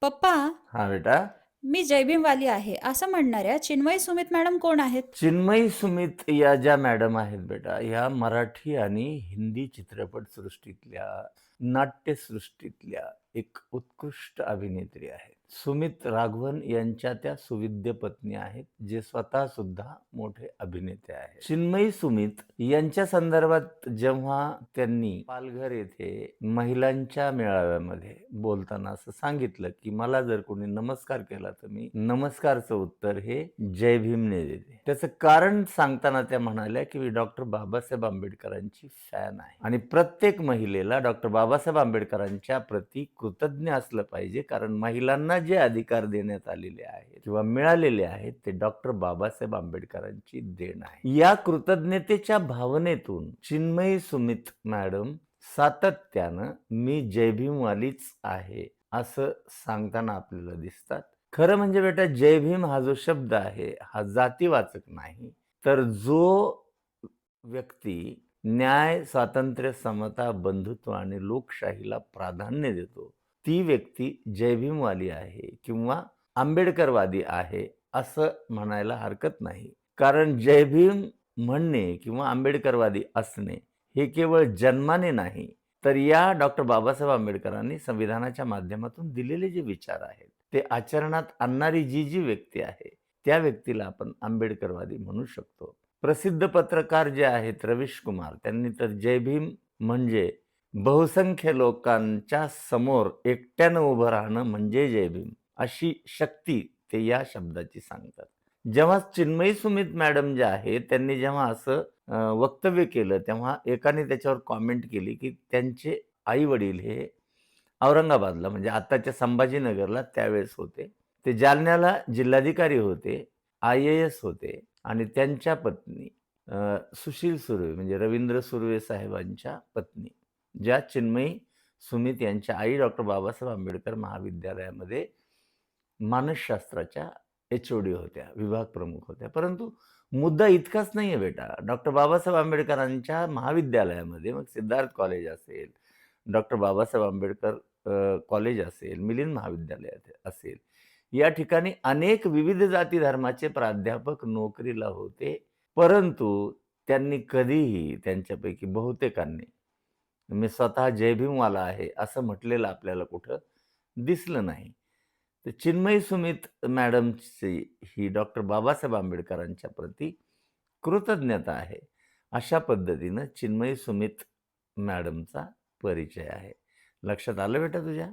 पप्पा हा बेटा. मी जयभीमवाली आहे. असं म्हणणाऱ्या चिन्मयी सुमित मॅडम कोण आहेत? चिन्मयी सुमित या ज्या मॅडम आहेत बेटा ह्या मराठी आणि हिंदी चित्रपट सृष्टीतल्या नाट्यसृष्टीतल्या एक उत्कृष्ट अभिनेत्री आहेत. सुमित राघवन यांच्या त्या सुविद्य पत्नी आहेत जे स्वतः सुद्धा मोठे अभिनेते आहेत. चिन्मयी सुमित यांच्या संदर्भात जेव्हा त्यांनी पालघर येथे महिलांच्या मेळाव्यामध्ये बोलताना असं सांगितलं की मला जर कोणी नमस्कार केला तर मी नमस्कारचं उत्तर हे जय भीमने देते. त्याचं कारण सांगताना त्या म्हणाल्या की मी डॉक्टर बाबासाहेब आंबेडकरांची फॅन आहे. आणि प्रत्येक महिलेला डॉक्टर बाबासाहेब आंबेडकरांच्या प्रती कृतज्ञ असलं पाहिजे कारण महिलांना जे अधिकार देण्यात आलेले आहेत किंवा मिळालेले आहेत ते डॉक्टर बाबासाहेब आंबेडकरांची देण आहे. या कृतज्ञतेच्या भावनेतून चिन्मयी सुमित मॅडम सातत्यानं मी जयभीमवालीच आहे असं सांगताना आपल्याला दिसतात. खरं म्हणजे बेटा जय भीम हा जो शब्द आहे हा जातीवाचक नाही तर जो व्यक्ती न्याय स्वातंत्र्य समता बंधुत्व आणि लोकशाहीला प्राधान्य देतो ती व्यक्ती जय भीमवाली आहे किंवा आंबेडकरवादी आहे असं म्हणायला हरकत नाही. कारण जय भीम म्हणणे किंवा आंबेडकरवादी असणे हे केवळ जन्माने नाही तर या डॉक्टर बाबासाहेब आंबेडकरांनी संविधानाच्या माध्यमातून दिलेले जे विचार आहेत ते आचरणात आणणारी जी जी व्यक्ती आहे त्या व्यक्तीला आपण आंबेडकरवादी म्हणू शकतो. प्रसिद्ध पत्रकार जे आहेत रवीश कुमार त्यांनी तर जय भीम म्हणजे बहुसंख्य लोकांच्या समोर एकट्यानं उभं राहणं म्हणजे जय भीम अशी शक्ती ते या शब्दाची सांगतात. जेव्हा चिन्मयी सुमित मॅडम जे आहे त्यांनी जेव्हा असं वक्तव्य केलं तेव्हा एकाने त्याच्यावर कॉमेंट केली की त्यांचे आई वडील हे औरंगाबादला म्हणजे आत्ताच्या संभाजीनगरला त्यावेळेस होते. ते जालन्याला जिल्हाधिकारी होते आय ए एस होते आणि त्यांच्या पत्नी सुशील सुर्वे म्हणजे रवींद्र सुर्वे साहेबांच्या पत्नी ज्या चिन्मयी सुमित यांच्या आई डॉक्टर बाबासाहेब आंबेडकर महाविद्यालयामध्ये मानसशास्त्राच्या एच ओ डी होत्या विभाग प्रमुख होत्या. परंतु मुद्दा इतकाच नाही आहे बेटा. डॉक्टर बाबासाहेब आंबेडकरांच्या महाविद्यालयामध्ये मग सिद्धार्थ कॉलेज असेल डॉक्टर बाबासाहेब आंबेडकर कॉलेज असेल मिलिंद महाविद्यालय असेल या ठिकाणी अनेक विविध जाती धर्माचे प्राध्यापक नोकरीला होते. परंतु त्यांनी कधीही त्यांच्यापैकी बहुतेकांनी मी स्वतः जय भीमवाला आहे असं म्हटलेलं आपल्याला कुठं दिसलं नाही. तर चिन्मयी सुमित मॅडमची ही डॉक्टर बाबासाहेब आंबेडकरांच्या प्रती कृतज्ञता आहे. अशा पद्धतीनं चिन्मयी सुमित मॅडमचा परिचय आहे. लक्षात आलं बेटा तुझ्या?